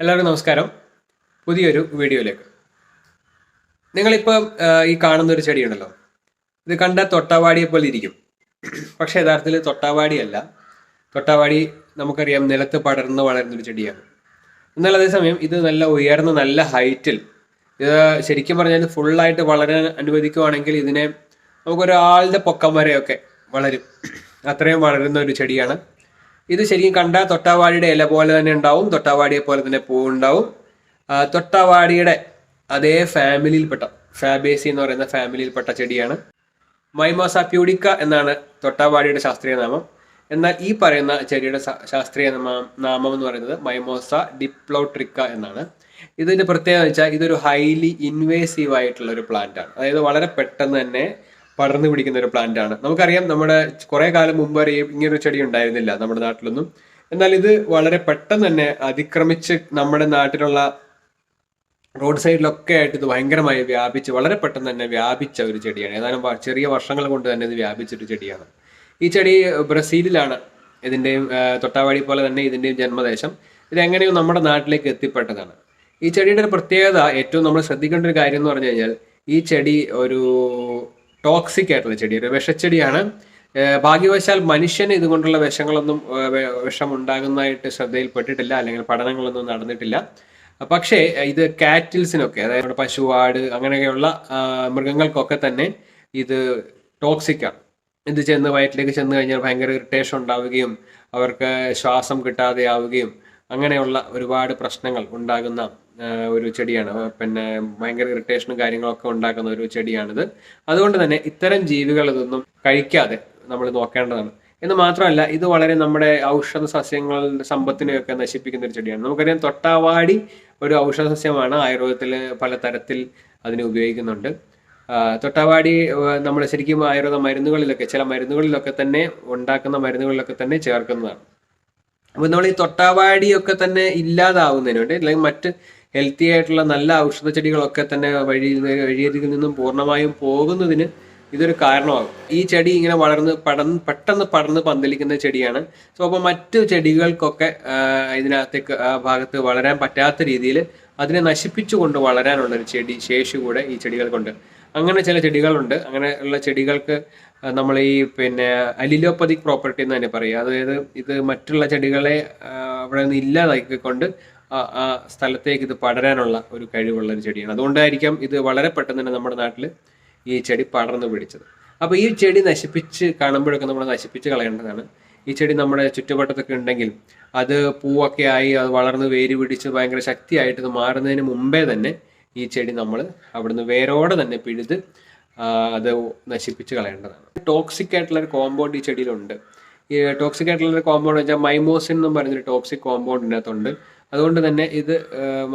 എല്ലാവർക്കും നമസ്കാരം. പുതിയൊരു വീഡിയോയിലേക്ക്. നിങ്ങളിപ്പോൾ ഈ കാണുന്ന ഒരു ചെടിയുണ്ടല്ലോ. ഇത് കണ്ട തൊട്ടാവാടിയെ പോലെ ഇരിക്കും. പക്ഷേ യഥാർത്ഥത്തിൽ തൊട്ടാവാടിയല്ല തൊട്ടാവാടി നമുക്കറിയാം നിലത്ത് പടർന്ന് വളരുന്നൊരു ചെടിയാണ്. എന്നാൽ അതേസമയം ഇത് നല്ല ഉയർന്ന നല്ല ഹൈറ്റിൽ ഇത് ശരിക്കും പറഞ്ഞാൽ ഫുള്ളായിട്ട് വളരാൻ അനുവദിക്കുവാണെങ്കിൽ ഇതിനെ നമുക്കൊരാളുടെ പൊക്കം വരെയൊക്കെ വളരും. അത്രയും വളരുന്ന ഒരു ചെടിയാണ്. ഇത് ശരിക്കും കണ്ട തൊട്ടാവാടിയുടെ ഇല പോലെ തന്നെ ഉണ്ടാവും. തൊട്ടാവാടിയെ പോലെ തന്നെ പൂവുണ്ടാവും. തൊട്ടാവാടിയുടെ അതേ ഫാമിലിയിൽപ്പെട്ട ഫാബേസി എന്ന് പറയുന്ന ഫാമിലിയിൽപ്പെട്ട ചെടിയാണ് മൈമോസ പ്യൂഡിക്ക എന്നാണ് തൊട്ടാവാടിയുടെ ശാസ്ത്രീയ നാമം. എന്നാൽ ഈ പറയുന്ന ചെടിയുടെ ശാസ്ത്രീയ നാമം എന്ന് പറയുന്നത് മൈമോസ ഡിപ്ലോട്രിക്ക എന്നാണ്. ഇതിന്റെ പ്രത്യേകത വെച്ചാൽ ഇതൊരു ഹൈലി ഇൻവേസീവ് ആയിട്ടുള്ള ഒരു പ്ലാന്റ് ആണ് അതായത് വളരെ പെട്ടെന്ന് തന്നെ പടർന്നു പിടിക്കുന്ന ഒരു പ്ലാന്റ് ആണ്. നമുക്കറിയാം നമ്മുടെ കുറെ കാലം മുമ്പ് വരെ ഇങ്ങനൊരു ചെടി ഉണ്ടായിരുന്നില്ല നമ്മുടെ നാട്ടിലൊന്നും. എന്നാൽ ഇത് വളരെ പെട്ടെന്ന് തന്നെ അതിക്രമിച്ച് നമ്മുടെ നാട്ടിലുള്ള റോഡ് സൈഡിലൊക്കെ ആയിട്ട് ഇത് ഭയങ്കരമായി വ്യാപിച്ച് വളരെ പെട്ടെന്ന് തന്നെ വ്യാപിച്ച ഒരു ചെടിയാണ്. ഏതാനും ചെറിയ വർഷങ്ങൾ കൊണ്ട് തന്നെ ഇത് വ്യാപിച്ചൊരു ചെടിയാണ്. ഈ ചെടി ബ്രസീലിലാണ് ഇതിന്റെയും തൊട്ടാവാടി പോലെ തന്നെ ഇതിന്റെയും ജന്മദേശം. ഇത് എങ്ങനെയോ നമ്മുടെ നാട്ടിലേക്ക് എത്തിപ്പെട്ടതാണ്. ഈ ചെടിയുടെ ഒരു പ്രത്യേകത ഏറ്റവും നമ്മൾ ശ്രദ്ധിക്കേണ്ട ഒരു കാര്യം എന്ന് പറഞ്ഞു കഴിഞ്ഞാൽ ഈ ചെടി ഒരു ടോക്സിക് ആയിട്ടുള്ള ചെടി ഒരു വിഷച്ചെടിയാണ്. ഭാഗ്യവശാൽ മനുഷ്യന് ഇതുകൊണ്ടുള്ള വിഷങ്ങളൊന്നും വിഷം ഉണ്ടാകുന്നതായിട്ട് ശ്രദ്ധയിൽപ്പെട്ടിട്ടില്ല അല്ലെങ്കിൽ പഠനങ്ങളൊന്നും നടന്നിട്ടില്ല. പക്ഷേ ഇത് കാറ്റിൽസിനൊക്കെ അതായത് പശു ആട് അങ്ങനെയൊക്കെയുള്ള മൃഗങ്ങൾക്കൊക്കെ തന്നെ ഇത് ടോക്സിക്കാണ്. ഇത് ചെന്ന് വയറ്റിലേക്ക് ചെന്ന് കഴിഞ്ഞാൽ ഭയങ്കര ഇറിറ്റേഷൻ ഉണ്ടാവുകയും അവർക്ക് ശ്വാസം കിട്ടാതെ ആവുകയും അങ്ങനെയുള്ള ഒരുപാട് പ്രശ്നങ്ങൾ ഉണ്ടാകുന്ന ഒരു ചെടിയാണ്. പിന്നെ ഭയങ്കര ഇറിറ്റേഷനും കാര്യങ്ങളൊക്കെ ഉണ്ടാക്കുന്ന ഒരു ചെടിയാണിത്. അതുകൊണ്ട് തന്നെ ഇത്തരം ജീവികൾ ഇതൊന്നും കഴിക്കാതെ നമ്മൾ നോക്കേണ്ടതാണ്. എന്ന് മാത്രമല്ല ഇത് വളരെ നമ്മുടെ ഔഷധ സസ്യങ്ങളുടെ സമ്പത്തിനെയൊക്കെ നശിപ്പിക്കുന്ന ഒരു ചെടിയാണ്. നമുക്കറിയാം തൊട്ടാവാടി ഒരു ഔഷധ സസ്യമാണ്. ആയുർവേദത്തിൽ പല തരത്തിൽ അതിനെ ഉപയോഗിക്കുന്നുണ്ട്. തൊട്ടാവാടി നമ്മൾ ശരിക്കും ആയുർവേദ മരുന്നുകളിലൊക്കെ ചില മരുന്നുകളിലൊക്കെ തന്നെ ഉണ്ടാക്കുന്ന മരുന്നുകളിലൊക്കെ തന്നെ ചേർക്കുന്നതാണ്. അപ്പോൾ നമ്മൾ ഈ തൊട്ടാവാടിയൊക്കെ തന്നെ ഇല്ലാതാവുന്നതിന് വേണ്ടി അല്ലെങ്കിൽ മറ്റ് ഹെൽത്തി ആയിട്ടുള്ള നല്ല ഔഷധ ചെടികളൊക്കെ തന്നെ വഴി വഴിയരികിൽ നിന്നും പൂർണമായും പോകുന്നതിന് ഇതൊരു കാരണമാകും. ഈ ചെടി ഇങ്ങനെ വളർന്ന് പടർന്ന് പെട്ടെന്ന് പടർന്ന് പന്തലിക്കുന്ന ചെടിയാണ്. സോ അപ്പോൾ മറ്റു ചെടികൾക്കൊക്കെ ഇതിനകത്തേക്ക് ആ ഭാഗത്ത് വളരാൻ പറ്റാത്ത രീതിയിൽ അതിനെ നശിപ്പിച്ചുകൊണ്ട് വളരാനുള്ള ഒരു ചെടി ശേഷി കൂടെ ഈ ചെടികൾക്കുണ്ട്. അങ്ങനെ ചില ചെടികളുണ്ട്. അങ്ങനെ ഉള്ള ചെടികൾക്ക് നമ്മൾ ഈ പിന്നെ അലിലോപ്പതിക് പ്രോപ്പർട്ടി എന്ന് തന്നെ പറയും. അതായത് ഇത് മറ്റുള്ള ചെടികളെ അവിടെ നിന്ന് ഇല്ലാതാക്കിക്കൊണ്ട് ആ സ്ഥലത്തേക്ക് ഇത് പടരാനുള്ള ഒരു കഴിവുള്ള ഒരു ചെടിയാണ്. അതുകൊണ്ടായിരിക്കാം ഇത് വളരെ പെട്ടെന്ന് തന്നെ നമ്മുടെ നാട്ടിൽ ഈ ചെടി പടർന്നു പിടിച്ചത്. അപ്പോൾ ഈ ചെടി നശിപ്പിച്ച് കാണുമ്പോഴൊക്കെ നമ്മൾ നശിപ്പിച്ച് കളയേണ്ടതാണ്. ഈ ചെടി നമ്മുടെ ചുറ്റുവട്ടത്തൊക്കെ ഉണ്ടെങ്കിൽ അത് പൂവൊക്കെ ആയി അത് വളർന്ന് വേര് പിടിച്ച് ഭയങ്കര ശക്തിയായിട്ട് ഇത് മാറുന്നതിന് മുമ്പേ തന്നെ ഈ ചെടി നമ്മൾ അവിടുന്ന് വേരോടെ തന്നെ പിഴുത് അത് നശിപ്പിച്ച് കളയേണ്ടതാണ്. ടോക്സിക് ആയിട്ടുള്ള ഒരു കോമ്പൗണ്ട് ഈ ചെടിയിലുണ്ട്. ഈ ടോക്സിക് ആയിട്ടുള്ള ഒരു കോമ്പൗണ്ട് വെച്ചാൽ മൈമോസിൻ എന്ന് പറയുന്നൊരു ടോക്സിക് കോമ്പൗണ്ട് ഇതിനകത്തുണ്ട്. അതുകൊണ്ട് തന്നെ ഇത്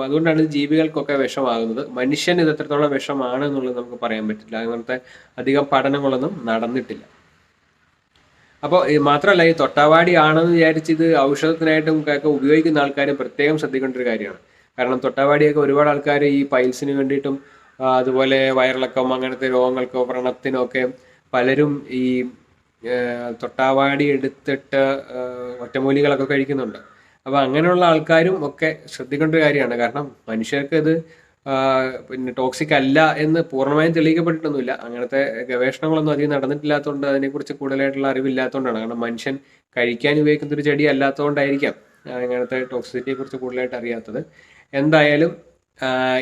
അതുകൊണ്ടാണ് ഇത് ജീവികൾക്കൊക്കെ വിഷമാകുന്നത്. മനുഷ്യൻ ഇത് എത്രത്തോളം വിഷമാണ് എന്നുള്ളത് നമുക്ക് പറയാൻ പറ്റില്ല. അങ്ങനത്തെ അധികം പഠനങ്ങളൊന്നും നടന്നിട്ടില്ല. അപ്പോൾ മാത്രമല്ല ഈ തൊട്ടാവാടി ആണെന്ന് വിചാരിച്ച് ഇത് ഔഷധത്തിനായിട്ടും ഒക്കെ ഉപയോഗിക്കുന്ന ആൾക്കാർ പ്രത്യേകം ശ്രദ്ധിക്കേണ്ട ഒരു കാര്യമാണ്. കാരണം തൊട്ടാവാടിയൊക്കെ ഒരുപാട് ആൾക്കാർ ഈ പൈൽസിന് വേണ്ടിയിട്ടും അതുപോലെ വയറിളക്കം അങ്ങനത്തെ രോഗങ്ങൾക്കോ വ്രണത്തിനോ ഒക്കെ പലരും ഈ തൊട്ടാവാടി എടുത്തിട്ട് ഒറ്റമൂലികളൊക്കെ കഴിക്കുന്നുണ്ട്. അപ്പോൾ അങ്ങനെയുള്ള ആൾക്കാരും ഒക്കെ ശ്രദ്ധിക്കേണ്ട ഒരു കാര്യമാണ്. കാരണം മനുഷ്യർക്ക് ഇത് പിന്നെ ടോക്സിക് അല്ല എന്ന് പൂർണമായും തെളിയിക്കപ്പെട്ടിട്ടൊന്നുമില്ല. അങ്ങനത്തെ ഗവേഷണങ്ങളൊന്നും അധികം നടന്നിട്ടില്ലാത്തതുകൊണ്ട് അതിനെക്കുറിച്ച് കൂടുതലായിട്ടുള്ള അറിവില്ലാത്തതുകൊണ്ടാണ്. കാരണം മനുഷ്യൻ കഴിക്കാൻ ഉപയോഗിക്കുന്ന ഒരു ചെടി അല്ലാത്തതുകൊണ്ടായിരിക്കാം അങ്ങനത്തെ ടോക്സിസിറ്റിയെ കുറിച്ച് കൂടുതലായിട്ട് അറിയാത്തത്. എന്തായാലും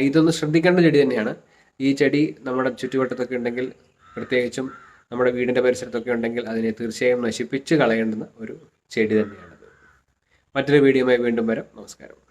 ഇതൊന്ന് ശ്രദ്ധിക്കേണ്ട ചെടി തന്നെയാണ്. ഈ ചെടി നമ്മുടെ ചുറ്റുവട്ടത്തൊക്കെ ഉണ്ടെങ്കിൽ പ്രത്യേകിച്ചും നമ്മുടെ വീടിന്റെ പരിസരത്തൊക്കെ ഉണ്ടെങ്കിൽ അതിനെ തീർച്ചയായും നശിപ്പിച്ച് കളയേണ്ടുന്ന ഒരു ചെടി തന്നെയാണത് മറ്റൊരു വീഡിയോയുമായി വീണ്ടും വരാം. നമസ്കാരം.